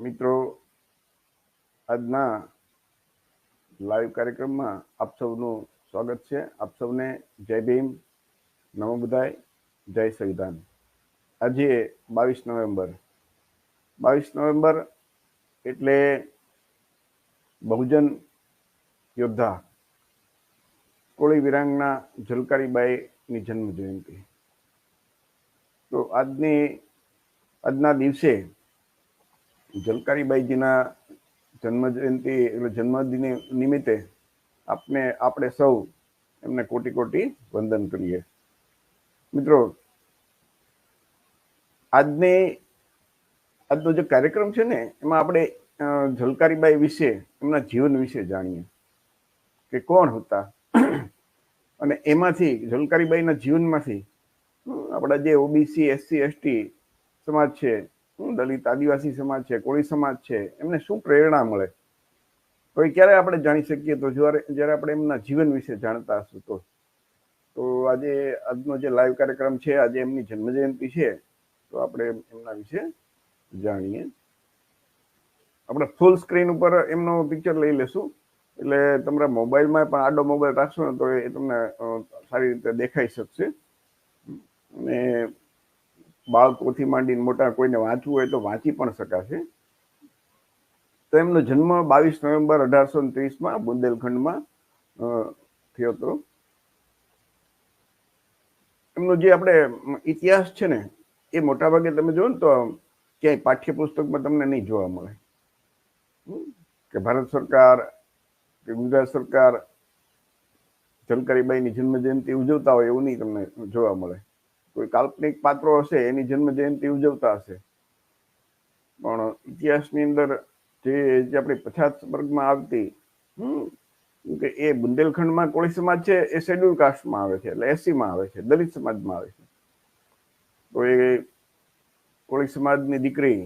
મિત્રો, આજના લાઈવ કાર્યક્રમમાં આપ સૌનું સ્વાગત છે. આપ સૌને જય ભીમ. નમો બુધાય. જય સંવિધાન. આજે બાવીસ નવેમ્બર. બાવીસ નવેમ્બર એટલે બહુજન યોદ્ધા કોળી વિરાંગના ઝલકારીબાઈની જન્મ જયંતિ તો આજની, આજના દિવસે ઝલકારીબાઈજીના જન્મ જયંતિ એટલે જન્મદિન નિમિત્તે આપને, આપણે સૌ એમને કોટી કોટી વંદન કરીએ. મિત્રો, આજની, આજનો જે કાર્યક્રમ છે ને, એમાં આપણે ઝલકારીબાઈ વિશે, એમના જીવન વિશે જાણીએ કે કોણ હતા. અને એમાંથી ઝલકારીબાઈના જીવનમાંથી આપણા જે ઓબીસી, એસસી, એસટી સમાજ છે હમ, દલિત આદિવાસી સમાજ છે કોળી સમાજ છે એમને શું પ્રેરણા મળે? તો એ ક્યારે આપણે જાણી શકીએ? તો જ્યારે જ્યારે આપણે એમના જીવન વિશે જાણતા હશું તો. તો આજે આજનો જે લાઈવ કાર્યક્રમ છે આજે એમની જન્મજયંતિ છે તો આપણે એમના વિશે જાણીએ. આપણે ફૂલ સ્ક્રીન ઉપર એમનો પિક્ચર લઈ લેશું. એટલે તમારા મોબાઈલમાં પણ આડો મોબાઈલ રાખશો ને તો એ તમને સારી રીતે દેખાઈ શકશે. અને બાળકોથી માંડીને મોટા કોઈને વાંચવું હોય તો વાંચી પણ શકાશે. તો એમનો જન્મ બાવીસ નવેમ્બર અઢારસો ત્રીસમાં બુંદેલખંડમાં થયો હતો. એમનો જે આપણે ઇતિહાસ છે ને, એ મોટાભાગે તમે જુઓ ને તો ક્યાંય પાઠ્યપુસ્તકમાં તમને નહીં જોવા મળે? કે ભારત સરકાર, કે ગુજરાત સરકાર જનકારીબાઈની જન્મ જયંતિ ઉજવતા હોય એવું નહીં તમને જોવા મળે. કોઈ કાલ્પનિક પાત્રો હશે એની જન્મ જયંતિ ઉજવતા હશે. પણ ઇતિહાસની અંદર જે જે આપણી પછાત વર્ગમાં આવતી હમ, કે એ બુંદેલખંડમાં કોળી સમાજ છે એ શેડ્યુલ કાસ્ટમાં આવે છે એટલે એસીમાં આવે છે દલિત સમાજમાં આવે છે. તો એ કોળી સમાજની દીકરી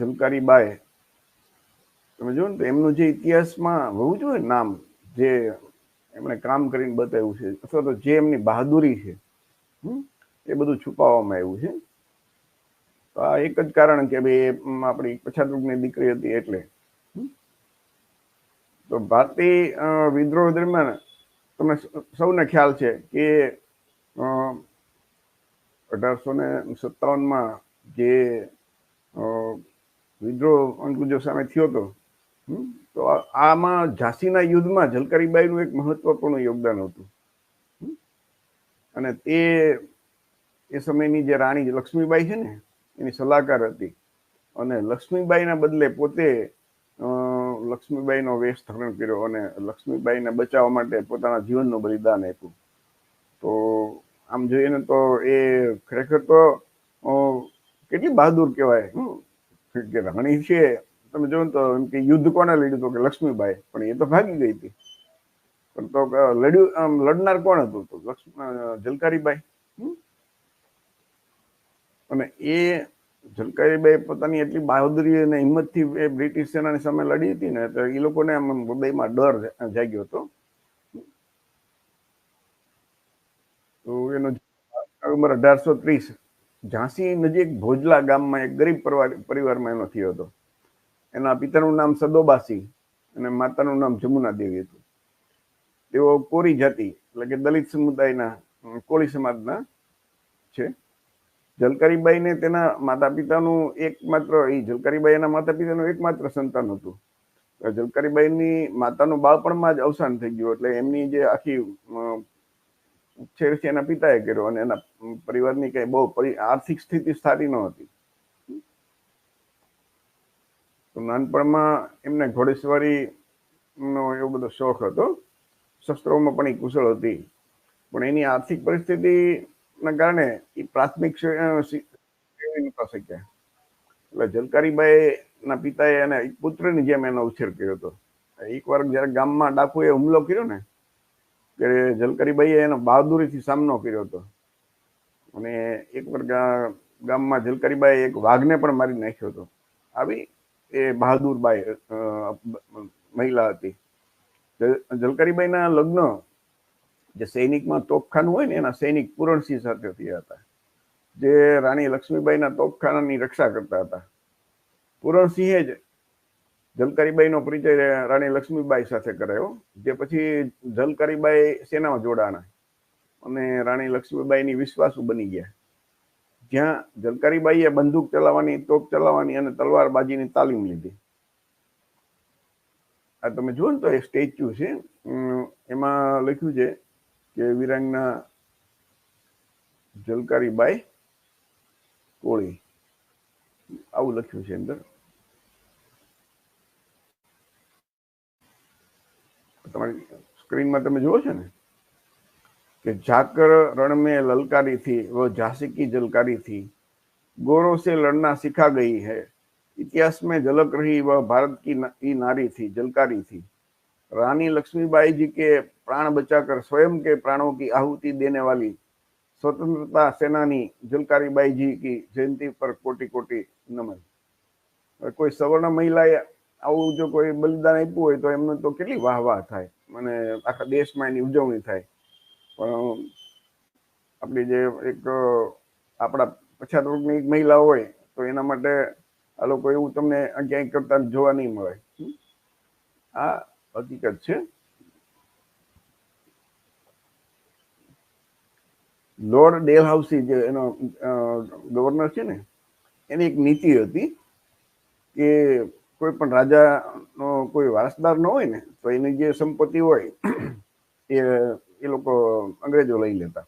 ઝલકારી બાય તમે જુઓ ને તો એમનું જે ઇતિહાસમાં હોવું જોઈએ નામ જે એમણે કામ કરીને બતાવ્યું છે અથવા તો જે એમની બહાદુરી છે હમ, એ બધું છુપાવવામાં આવ્યું છે તો આ એક જ કારણ કે ભાઈ આપણી પછાત રૂપની દીકરી હતી એટલે. તો ભારતીય વિદ્રોહ દરમિયાન તમને સૌને ખ્યાલ છે કે અઢારસો ને સત્તાવનમાં જે વિદ્રોહ અંગ્રેજો સામે થયો હતો તો આમાં ઝાંસીના યુદ્ધમાં ઝલકારીબાઈનું એક મહત્વપૂર્ણ યોગદાન હતું. અને તે એ સમયની જે રાણી લક્ષ્મીબાઈ છે ને, એની સલાહકાર હતી અને લક્ષ્મીબાઈના બદલે પોતે લક્ષ્મીબાઈનો વેશ ધારણ કર્યો અને લક્ષ્મીબાઈને બચાવવા માટે પોતાના જીવનનું બલિદાન આપ્યું તો આમ જોઈએ ને તો એ ખરેખર તો કેટલી બહાદુર કહેવાય. કે રાણી છે, તમે જોયું તો એમ કે યુદ્ધ કોને લડ્યું તો કે લક્ષ્મીબાઈ પણ એ તો ભાગી ગઈ હતી પણ તો લડ્યું, આમ, લડનાર કોણ હતું તો લક્ષ્મી હમ. અને એ ઝલકારીબાઈ પોતાની એટલી બહાદુરી અને હિંમતથી એ બ્રિટિશ સેનાની સામે લડી હતી ને, તો એ લોકોને આમ હૃદયમાં ડર જાગ્યો હતો. તો એનો નવેમ્બર અઢારસો ત્રીસ. ઝાંસી નજીક ભોજલા ગામમાં એક ગરીબ પરિવારમાં એનો થયો હતો. એના પિતાનું નામ સદોબાસી અને માતાનું નામ જમુના દેવી હતું. તેઓ કોરી જાતિ, એટલે કે દલિત સમુદાયના, કોળી સમાજના છે. ઝલકારીબાઈને તેના માતા પિતાનું એકમાત્ર એ જલકરીબાઈ એના માતા પિતાનું એકમાત્ર સંતાન હતું. જલકરીબાઈની માતાનું બાળપણમાં જ અવસાન થઈ ગયું એટલે એમની જે આખી અ, છે એના પિતાએ કર્યો અને એના પરિવારની કઈ બહુ આર્થિક સ્થિતિ સારી ન હતી. તો નાનપણમાં એમને ઘોડેસવારી નો એવો બધો શોખ હતો. શસ્ત્રોમાં પણ એ કુશળ હતી. પણ એની આર્થિક પરિસ્થિતિના કારણે એ પ્રાથમિક નહોતા શક્યા. એટલે જલકારીબાઈના પિતાએ એને પુત્રની જેમ એનો ઉછેર કર્યો હતો. એકવાર જ્યારે ગામમાં ડાકુએ હુમલો કર્યો ને, કે ઝલકારીબાઈએ એનો બહાદુરીથી સામનો કર્યો હતો. અને એકવાર ગામમાં જલકારીબાઈ એક વાઘને પણ મારી નાખ્યો હતો. આવી એ બહાદુરબાઈ મહિલા હતી. જલકારીબાઈના લગ્ન જે સૈનિકમાં તોપખાનું હોય ને, એના સૈનિક પૂરણસિંહ સાથે થયા હતા. જે રાણી લક્ષ્મીબાઈના તોપખાનાની રક્ષા કરતા હતા. પૂરણસિંહે જ જલકારીબાઈનો પરિચય રાણી લક્ષ્મીબાઈ સાથે કરાયો, જે પછી જલકારીબાઈ સેનામાં જોડાણા. અને રાણી લક્ષ્મીબાઈની વિશ્વાસુ બની ગયા. જ્યાં જલકારીબાઈએ બંદૂક ચલાવવાની, તોપ ચલાવવાની અને તલવારબાજીની તાલીમ લીધી. આ તમે જુઓ ને તો એ સ્ટેચ્યુ છે. એમાં લખ્યું છે કે વિરાંગના જલકારી કોળી. આવું લખ્યું છે અંદર. તમારી સ્ક્રીનમાં તમે જુઓ છો ને, કે ઝાકર રણમે લલકારીથી, વ ઝાંસી જલકારીથી ગોરો સે લડના સિખા ગઈ હૈ ઇતિહાસ મેં ઝલક રહી વ ભારત કી નારી થી જલકારી થી रानी लक्ष्मीबाई जी के प्राण बचाकर स्वयं के प्राणों की आहुति देने वाली स्वतंत्रता सेनानी जलकारी बाई जी की जयंती पर कोटि कोटि નમન કોઈ સવર્ણ મહિલાએ આવું જો કોઈ બલિદાન આપ્યું હોય તો એમને તો કેટલી વાહ વાહ થાય અને આખા દેશમાં એની ઉજવણી થાય પણ આપણી જે એક આપણા પછાત વર્ગની એક મહિલા હોય તો એના માટે આ લોકો એવું તમને ક્યાંય કરતા જોવા નહીં મળે આ હકીકત છે લોર્ડ ડેલહાઉસી જે એનો ગવર્નર છે ને, એની એક નીતિ હતી કે કોઈ પણ રાજાનો કોઈ વારસદાર ન હોય ને, તો એની જે સંપત્તિ હોય, એ એ લોકો અંગ્રેજો લઈ લેતા.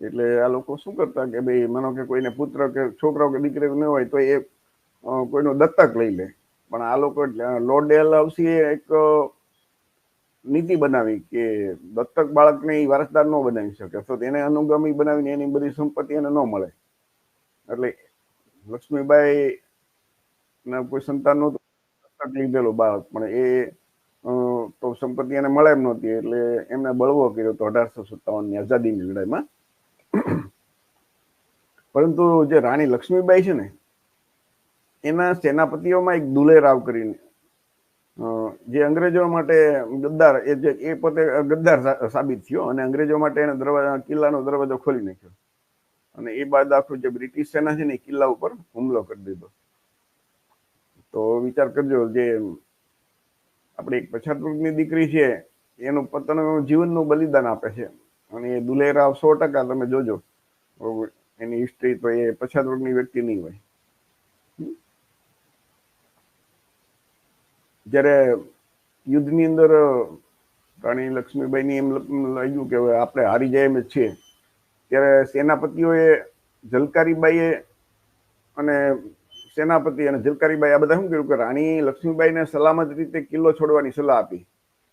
એટલે આ લોકો શું કરતા કે ભાઈ માનો કે કોઈને પુત્ર કે છોકરો કે દીકરી ન હોય તો એ કોઈનો દત્તક લઈ લે. પણ આ લોકો લોર્ડ ડેલહાઉસી એક નીતિ બનાવી કે દત્તક બાળકને એ વારસદાર ન બનાવી શકે. તો તેને અનુગામી બનાવીને એની બધી સંપત્તિ એને ન મળે. એટલે લક્ષ્મીબાઈ ના કોઈ સંતાન નહોતું, દત્તક લીધેલું બાળક. પણ એ તો સંપત્તિ એને મળે એમ નહોતી. એટલે એમને બળવો કર્યો હતો અઢારસો સત્તાવનની આઝાદીની લડાઈમાં. પરંતુ જે રાણી લક્ષ્મીબાઈ છે ને એના સેનાપતિઓમાં એક દુલેરાવ કરીને જે અંગ્રેજો માટે ગદ્દાર, એ જે, એ પોતે ગદ્દાર સાબિત થયો અને અંગ્રેજો માટે એને દરવાજા, કિલ્લાનો દરવાજો ખોલી નાખ્યો. અને એ બાદ આખું જે બ્રિટિશ સેના છે ને, એ કિલ્લા ઉપર હુમલો કરી દીધો. તો વિચાર કરજો જે આપણી એક પછાત વર્ગની દીકરી છે, એનું પોતાનું જીવનનું બલિદાન આપે છે. અને એ દુલેરાવ સો ટકા તમે જોજો. એની હિસ્ટ્રી તો એ પછાત વર્ગની વ્યક્તિ નહીં હોય. જ્યારે યુદ્ધની અંદર રાણી લક્ષ્મીબાઈની એમ લાગ્યું કે હવે આપણે હારી જાય એમ જ છીએ. ત્યારે સેનાપતિઓએ જલકારીબાઈએ અને સેનાપતિ અને જલકારીબાઈ આ બધા શું કર્યું કે રાણી લક્ષ્મીબાઈને સલામત રીતે કિલ્લો છોડવાની સલાહ આપી.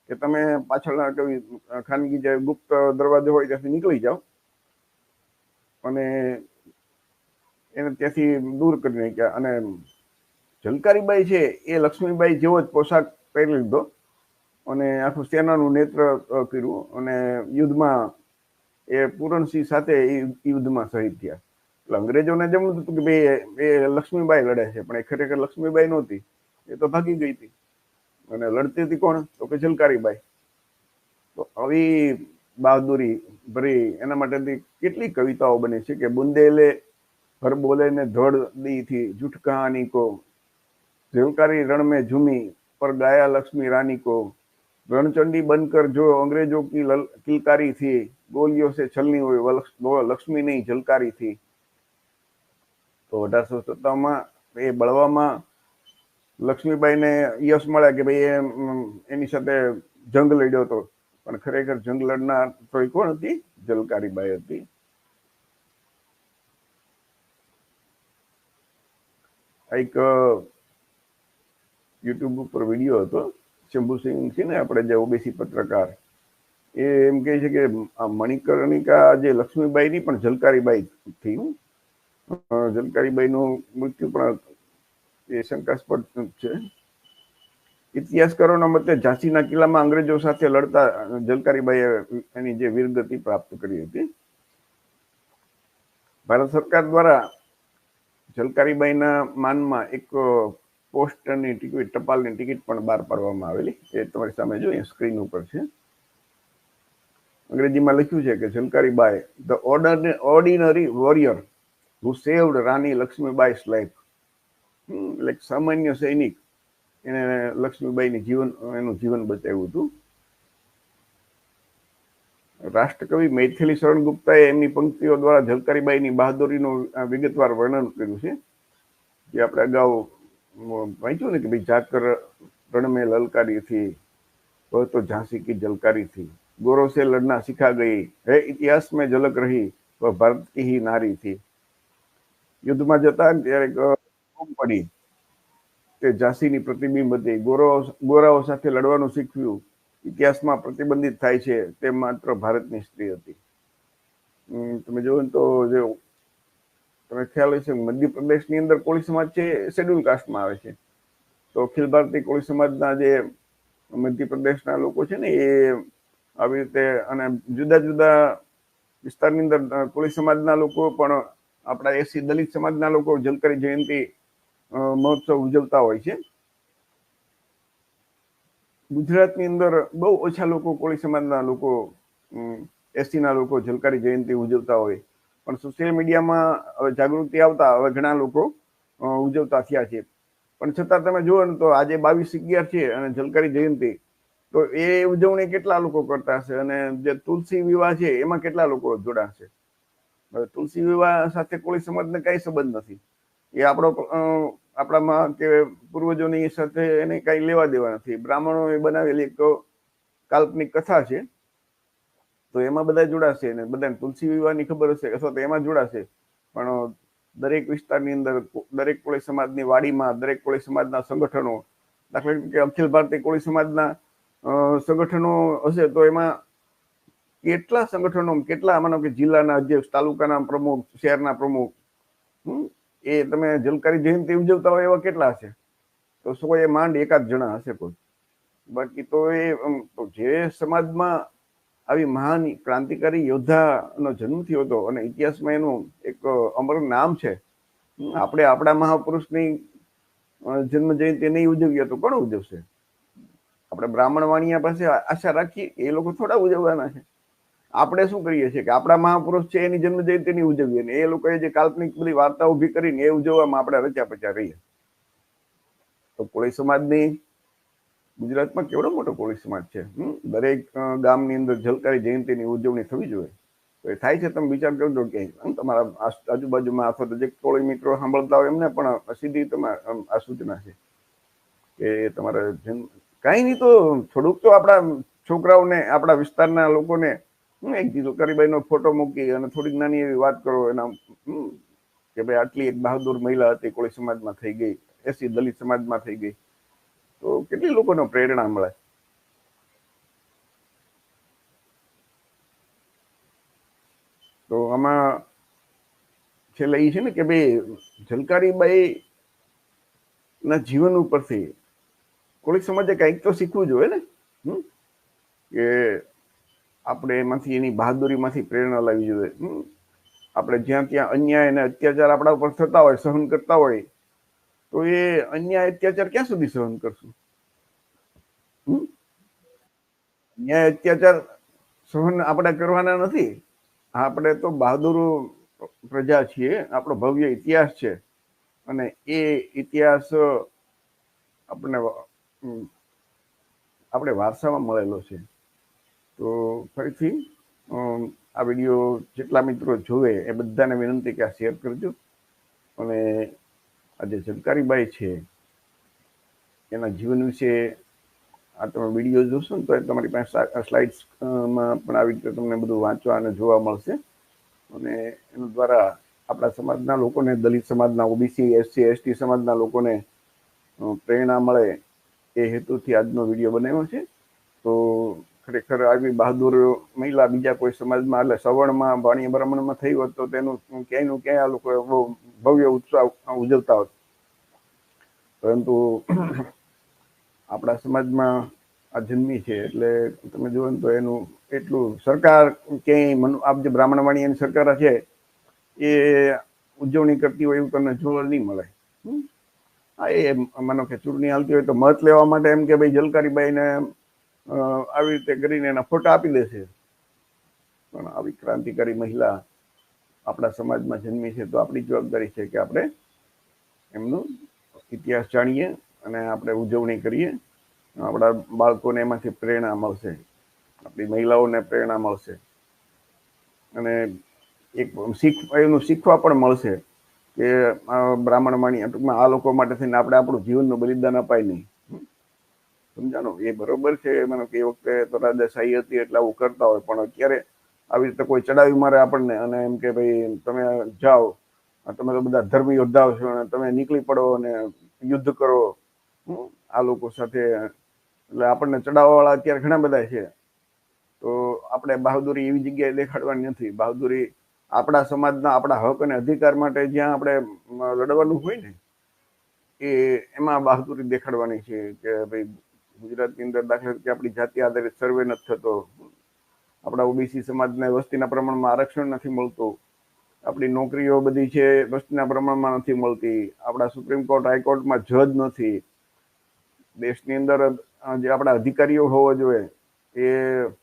કે તમે પાછળના કઈ ખાનગી જે ગુપ્ત દરવાજો હોય ત્યાંથી નીકળી જાઓ. અને એને ત્યાંથી દૂર કરી નાખ્યા. અને જલકારીબાઈ છે એ લક્ષ્મીબાઈ જેવો જ પોશાક પહેરી લીધો અને આખું સેનાનું નેત્ર કર્યું અને યુદ્ધમાં એ પૂરણસિંહ સાથે એ યુદ્ધમાં શહીદ થયા. એટલે અંગ્રેજોને જેમ હતું કે ભાઈ એ લક્ષ્મીબાઈ લડે છે, પણ એ ખરેખર લક્ષ્મીબાઈ નહોતી. એ તો ભાગી ગઈ હતી. અને લડતી હતી કોણ? તો કે જલકારીબાઈ. તો આવી બહાદુરી ભરી એના માટેથી કેટલી કવિતાઓ બની છે કે બુંદેલે હર બોલે ને ધડ દી થી જુઠકાની કો જેવકારી રણ મેં झूमी પર ગાયા લક્ષ્મી રાની કો રણચંડી બનકર જો અંગ્રેજો की કિલકારી થી गोलियों से છલની હોય वो लक्ष्मी नहीं झलकारी તો અઢારસો સત્તાવનમાં એ બળવામાં લક્ષ્મીબાઈને યશ મળ્યા કે ભાઈ એ એની સાથે જંગ લડ્યો હતો. પણ ખરેખર જંગ લડનાર તો એ કોણ હતી? જલકારીબાઈ હતી. એક યુટ્યુબ ઉપર વીડિયો હતો. શંભુસિંહ છે ને, આપણે જે ઓબીસી પત્રકાર, એ એમ કહે છે કે મણિકર્ણિકા જે લક્ષ્મીબાઈની પણ જલકારીબાઈ થયું. જલકારીબાઈ નું મૃત્યુ પણ એ શંકાસ્પદ છે. ઇતિહાસકારોના મતે ઝાંસીના કિલ્લામાં અંગ્રેજો સાથે લડતા જલકારીબાઈએ એની જે વીરગતિ પ્રાપ્ત કરી હતી. ભારત સરકાર દ્વારા જલકારીબાઈના માનમાં એક પોસ્ટની ટિકિટ, ટપાલની ટિકિટ પણ બહાર પાડવામાં આવેલી. એ તમારી સામે જોઈએ સ્ક્રીન ઉપર છે. અંગ્રેજીમાં લખ્યું છે કે, Jhalkaribai, the ordinary warrior who saved Rani Lakshmibai life. એટલે સામાન્ય સૈનિક એને લક્ષ્મીબાઈની જીવન, એનું જીવન બચાવ્યું હતું. રાષ્ટ્રકવિ મૈથિલી શરણ ગુપ્તાએ એમની પંક્તિઓ દ્વારા ઝલકારીબાઈની બહાદુરીનું વિગતવાર વર્ણન કર્યું છે. જે આપણે અગાઉ વાંચ્યું ને કે ભાઈ ઝાકર રણમે લલકારીથી વહ તો ઝાંસી કી જલકારી થી ગોરો સે લડના શીખા ગઈ, હે ઇતિહાસ મેં ઝલક રહી વહ ભારત કી હી નારી થી યુદ્ધમાં જતા ને ત્યારે બૂમ પડી તે ઝાંસીની પ્રતિબિંબ હતી. ગોરો, ગોરાઓ સાથે લડવાનું શીખવ્યું ઇતિહાસમાં પ્રતિબંધિત થાય છે તે માત્ર ભારતની સ્ત્રી હતી. તમે જોયું તો જે તમે ખ્યાલ હશે મધ્યપ્રદેશની અંદર કોળી સમાજ છે, શેડ્યુલ કાસ્ટમાં આવે છે. તો અખિલ ભારતીય કોળી સમાજના જે મધ્યપ્રદેશના લોકો છે ને, એ આવી રીતે અને જુદા જુદા વિસ્તારની અંદર કોળી સમાજના લોકો પણ આપણા એસી દલિત સમાજના લોકો જલકરી જયંતિ મહોત્સવ ઉજવતા હોય છે. ગુજરાતની અંદર બહુ ઓછા લોકો કોળી સમાજના લોકો એસીના લોકો જલકારી જયંતિ ઉજવતા હોય. પણ સોશિયલ મીડિયામાં હવે જાગૃતિ આવતા હવે ઘણા લોકો ઉજવતા થયા છે. પણ છતાં તમે જુઓ ને તો આજે બાવીસ અગિયાર છે અને જલકારી જયંતિ. તો એ ઉજવણી કેટલા લોકો કરતા હશે? અને જે તુલસી વિવાહ છે, એમાં કેટલા લોકો જોડાશે તુલસી વિવાહ સાથે કોળી સમાજને કઈ સંબંધ નથી. એ આપણો આપણામાં કે પૂર્વજોની સાથે એને કઈ લેવા દેવા નથી. બ્રાહ્મણોએ બનાવેલી એક કાલ્પનિક કથા છે. તો એમાં બધા જોડાશે ને બધાને તુલસી વિવાહની ખબર હશે અથવા તો એમાં જોડાશે પણ દરેક વિસ્તારની અંદર દરેક કોળી સમાજની વાડીમાં, દરેક કોળી સમાજના સંગઠનો, દાખલા તરીકે અખિલ ભારતીય કોળી સમાજના સંગઠનો હશે તો એમાં કેટલા સંગઠનો, કેટલા માનો કે જિલ્લાના અધ્યક્ષ, તાલુકાના પ્રમુખ, શહેરના પ્રમુખ એ તમે જલકારી જયંતિ ઉજવતા હોય એવા કેટલા હશે? તો સો એ માંડ એકાદ જણા હશે કોઈ. બાકી તો એ જે સમાજમાં આવી મહાન ક્રાંતિકારી યોદ્ધાનો જન્મ થયો હતો અને ઇતિહાસમાં એનું એક અમર નામ છે. આપણે આપણા મહાપુરુષની જન્મ જયંતિ નહીં ઉજવીએ તો કોણ ઉજવશે? આપણે બ્રાહ્મણ વાણિયા પાસે આશા રાખીએ એ લોકો થોડા ઉજવવાના છે. આપણે શું કરીએ છીએ કે આપણા મહાપુરુષ છે એની જન્મ જયંતિ નહીં ઉજવીએ ને એ લોકોએ જે કાલ્પનિક બધી વાર્તા ઊભી કરીને એ ઉજવવામાં આપણે રચ્યા પચ્યા રહીએ. તો કોળી સમાજની ગુજરાતમાં કેવડો મોટો કોળી સમાજ છે? દરેક ગામની અંદર જલકારી જયંતિની ઉજવણી થવી જોઈએ. તો એ થાય છે તમે વિચાર કરજો કે હમ, તમારા આજુબાજુમાં અથવા તો જે કોળી મિત્રો સાંભળતા હોય એમને પણ સીધી તમારે અમ, આ સૂચના છે કે તમારે જન્મ કાંઈ નહીં તો થોડુંક તો આપણા છોકરાઓને આપણા વિસ્તારના લોકોને હમ, એક ઝલકારીબાઈનો ફોટો મૂકી અને થોડીક નાની એવી વાત કરો એના કે ભાઈ આટલી એક બહાદુર મહિલા હતી કોળી સમાજમાં થઈ ગઈ એસી દલિત સમાજમાં થઈ ગઈ. તો કેટલી લોકોને પ્રેરણા મળે તો આમાં છેલ્લે એ છે ને કે ભાઈ ઝલકારીબાઈ ના જીવન ઉપરથી કોળી સમાજે કંઈક તો શીખવું જોઈએ ને હમ? કે આપણે એમાંથી એની બહાદુરીમાંથી પ્રેરણા લાવી જોઈએ? આપણે જ્યાં ત્યાં અન્યાય અને અત્યાચાર આપણા ઉપર થતા હોય, સહન કરતા હોય તો એ અન્યાય અત્યાચાર ક્યાં સુધી સહન કરશું? હમ? અન્યાય અત્યાચાર સહન આપણે કરવાના નથી. આપણે તો બહાદુર પ્રજા છીએ, આપણો ભવ્ય ઇતિહાસ છે. અને એ ઇતિહાસ આપણને આપણે વારસામાં મળેલો છે. તો ફરીથી આ વીડિયો જેટલા મિત્રો જોવે એ બધાને વિનંતી કે આ શેર કરજો. અને આ જે ઝલકારીબાઈ છે, એના જીવન વિશે આ તમે વીડિયો જોશો ને તો તમારી પાસે સ્લાઇડ્સમાં પણ આવી રીતે તમને બધું વાંચવા અને જોવા મળશે. અને એના દ્વારા આપણા સમાજના લોકોને, દલિત સમાજના, ઓબીસી, એસસી, એસટી સમાજના લોકોને પ્રેરણા મળે એ હેતુથી આજનો વીડિયો બનાવ્યો છે. તો ખરેખર આવી બહાદુર મહિલા બીજા કોઈ સમાજમાં, એટલે સવર્ણમાં વાણિયા બ્રાહ્મણમાં થઈ હોત તો તેનું ક્યાંયનું ક્યાંય આ લોકો બહુ ભવ્ય ઉત્સાહ ઉજવતા હોત પરંતુ આપણા સમાજમાં આ જન્મી છે, એટલે તમે જુઓ ને તો એનું એટલું સરકાર ક્યાંય મનુ, આપ જે બ્રાહ્મણ વાણિયાની સરકાર છે, એ ઉજવણી કરતી હોય એવું તમને જોવા નહીં મળે? હા, એ માનો કે ચૂંટણી હાલતી હોય તો મત લેવા માટે એમ કે ભાઈ જલકારીબાઈને આવી રીતે કરીને એના ફોટા આપી દેશે. પણ આવી ક્રાંતિકારી મહિલા આપણા સમાજમાં જન્મી છે, તો આપણી જવાબદારી છે કે આપણે એમનું ઇતિહાસ જાણીએ અને આપણે ઉજવણી કરીએ. આપણા બાળકોને એમાંથી પ્રેરણા મળશે. આપણી મહિલાઓને પ્રેરણા મળશે. અને એક શીખ, એનું શીખવા પણ મળશે કે બ્રાહ્મણ માણી ટૂંકમાં આ લોકો માટે થઈને આપણે આપણું જીવનનું બલિદાન અપાય નહીં. સમજાણો? એ બરોબર છે. મને કે એ વખતે તો રાજાશાહી હતી એટલે આવું કરતા હોય. પણ અત્યારે આવી રીતે કોઈ ચડાવી મારે આપણને. અને એમ કે ભાઈ, તમે જાઓ. તમે તો બધા ધર્મ યોદ્ધાઓ છો અને તમે નીકળી પડો અને યુદ્ધ કરો. આ લોકો સાથે. એટલે આપણને ચડાવવાવાળા અત્યારે ઘણા બધા છે. તો આપણે બહાદુરી એવી જગ્યાએ દેખાડવાની નથી. બહાદુરી આપણા સમાજના આપણા હક અને અધિકાર માટે જ્યાં આપણે લડવાનું હોય ને, એ એમાં બહાદુરી દેખાડવાની છે કે ભાઈ ગુજરાતની અંદર દાખલા તરીકે આપણી જાતિ આધારિત સર્વે નથી થતો. આપણા ઓબીસી સમાજને વસ્તીના પ્રમાણમાં આરક્ષણ નથી મળતું. આપણી નોકરીઓ બધી છે, વસ્તીના પ્રમાણમાં નથી મળતી. આપણા સુપ્રીમ કોર્ટ હાઈકોર્ટમાં જજ નથી. દેશની અંદર જે આપણા અધિકારીઓ હોવો જોઈએ, એ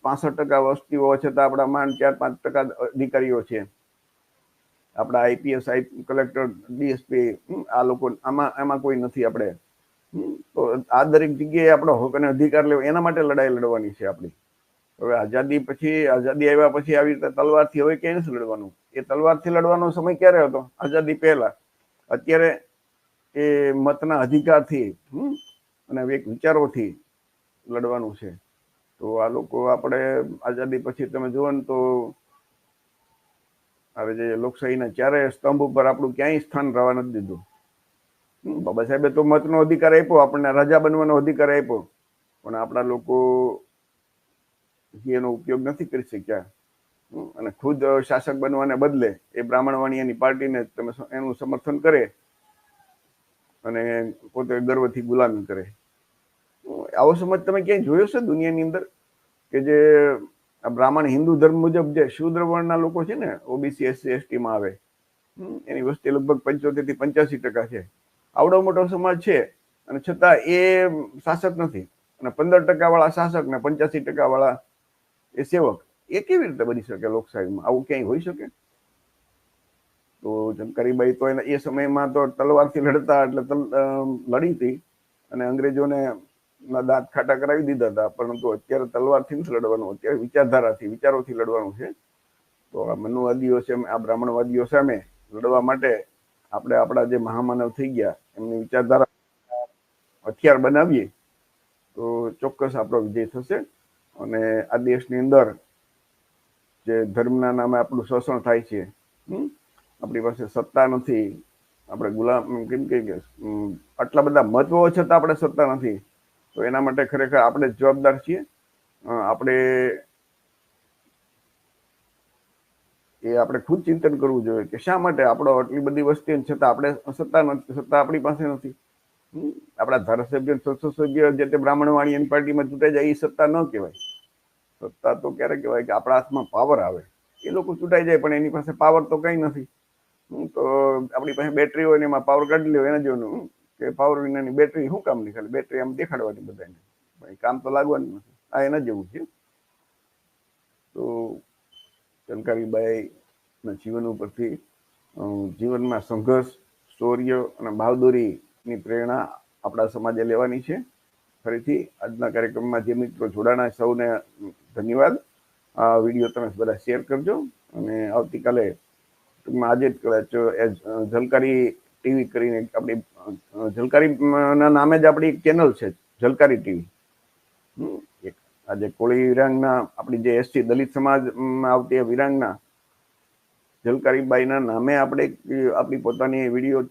પાસઠ ટકા વસ્તી હોવા છતાં આપણા માંડ ચાર પાંચ ટકા અધિકારીઓ છે. આપણા આઈપીએસ, આઈ કલેક્ટર, ડીએસપી આ લોકો, આમાં આમાં કોઈ નથી આપણે. તો આ દરેક જગ્યાએ આપણો હક અને અધિકાર લેવો, એના માટે લડાઈ લડવાની છે આપણી. હવે આઝાદી પછી, આઝાદી આવ્યા પછી આવી રીતે તલવારથી હવે ક્યાંય નથી લડવાનું? એ તલવારથી લડવાનો સમય ક્યારે હતો? આઝાદી પહેલા. અત્યારે એ મતના અધિકારથી અને એક વિચારોથી લડવાનું છે. તો આ લોકો આપણે આઝાદી પછી તમે જુઓ ને તો હવે જે લોકશાહીના ચારે સ્તંભ ઉપર આપણું ક્યાંય સ્થાન રહેવા નથી દીધું. બાબા સાહેબે તો મતનો અધિકાર આપ્યો, આપણને રાજા બનવાનો અધિકાર આપ્યો. પણ આપણા લોકો એનો ઉપયોગ નથી કરી શક્યા. અને ખુદ શાસક બનવાને બદલે એ બ્રાહ્મણવાણી એની પાર્ટીને તમે એનું સમર્થન કરે અને પોતે ગર્વથી ગુલામી કરે. આવો સમજ તમે ક્યાંય જોયો છે દુનિયાની અંદર? કે જે આ બ્રાહ્મણ હિન્દુ ધર્મ મુજબ જે શુદ્ર વર્ણના લોકો છે ને, ઓબીસી, એસસી એસટી માં આવે એની વસ્તી લગભગ પંચોતેરથી પંચ્યાસી ટકા છે. આવડો મોટો સમાજ છે અને છતાં એ શાસક નથી. અને પંદર ટકા વાળા શાસક ને પંચ્યાસી ટકા વાળા એ સેવક, એ કેવી રીતે બની શકે લોકશાહીમાં? આવું ક્યાંય હોઈ શકે? તો જનકારીબાઈ તો એ સમયમાં તો તલવારથી લડતા એટલે લડી હતી અને અંગ્રેજોને દાંત ખાટા કરાવી દીધા હતા. પરંતુ અત્યારે તલવારથી નથી લડવાનું. અત્યારે વિચારધારાથી, વિચારોથી લડવાનું છે. તો આ મનુવાદીઓ છે આ બ્રાહ્મણવાદીઓ સામે લડવા માટે આપણે આપણા જે મહામાનવ થઈ ગયા એમની વિચારધારા હથિયાર બનાવીએ, તો ચોક્કસ આપણો વિજય થશે અને આ દેશની અંદર જે ધર્મના નામે આપણું શોષણ થાય છે આપણી પાસે સત્તા નથી. આપણે ગુલામ કેમ કે આટલા બધા મહત્વો છતાં આપણે સત્તા નથી. તો એના માટે ખરેખર આપણે જવાબદાર છીએ. આપણે એ આપણે ખુદ ચિંતન કરવું જોઈએ કે શા માટે આપણો આટલી બધી વસ્તી છતાં આપણે સત્તા નથી સત્તા આપણી પાસે નથી. આપણા ધારાસભ્ય સંસદ સભ્ય જે તે બ્રાહ્મણવાણી એની પાર્ટીમાં ચૂંટાઈ જાય એ સત્તા ન કહેવાય. સત્તા તો ક્યારે કહેવાય કે આપણા હાથમાં પાવર આવે. એ લોકો ચૂંટાઈ જાય પણ એની પાસે પાવર તો કંઈ નથી. તો આપણી પાસે બેટરી હોય ને એમાં પાવર કાઢી લેવો એના જેવું કે પાવર વિનાની બેટરી શું કામ નીકળે? બેટરી આમ દેખાડવાની બધાને. કામ તો લાગવાનું નથી. આ એના જેવું છે. તો ચનકારીબાઈના જીવન ઉપરથી જીવનમાં સંઘર્ષ, શૌર્ય અને બહાદુરીની પ્રેરણા આપણા સમાજે લેવાની છે. ફરીથી આજના કાર્યક્રમમાં જે મિત્રો જોડાણા સૌને ધન્યવાદ. આ વીડિયો તમે બધા શેર કરજો અને આવતીકાલે ટૂંકમાં આજે જ કદાચ ઝલકારી ટીવી કરીને આપણી ઝલકારીના નામે જ આપણી ચેનલ છે ઝલકારી ટીવી. એક આજે કોળી વિરાંગના, આપણી જે એસટી દલિત સમાજમાં આવતી વિરાંગના, જલકારીબાઈના નામે આપણે આપણી પોતાની વીડિયો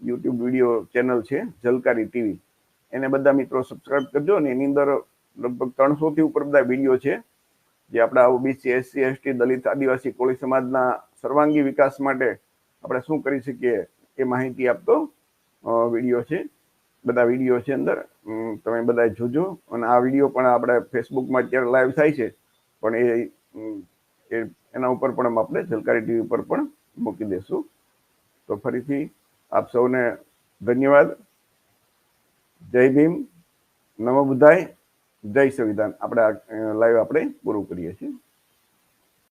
યુટ્યુબ વીડિયો ચેનલ છે, જલકારી ટીવી. એને બધા મિત્રો સબસ્ક્રાઇબ કરજો ને એની અંદર લગભગ ત્રણસોથી ઉપર બધા વીડિયો છે, જે આપણા ઓબીસી, એસસી, એસટી દલિત આદિવાસી કોળી સમાજના સર્વાંગી વિકાસ માટે આપણે શું કરી શકીએ એ માહિતી આપતો વીડિયો છે. બધા વીડિયો છે અંદર. તમે બધા જોજો. અને આ વીડિયો પણ આપણે ફેસબુકમાં અત્યારે લાઈવ થાય છે. પણ એ એના ઉપર પણ આપણે ઝલકારી ટીવી ઉપર પણ મૂકી દેશું. તો ફરીથી આપ સૌને ધન્યવાદ. જય ભીમ. નમો બુદ્ધાય. જય સંવિધાન. આપણે લાઈવ આપણે પૂરું કરીએ છીએ.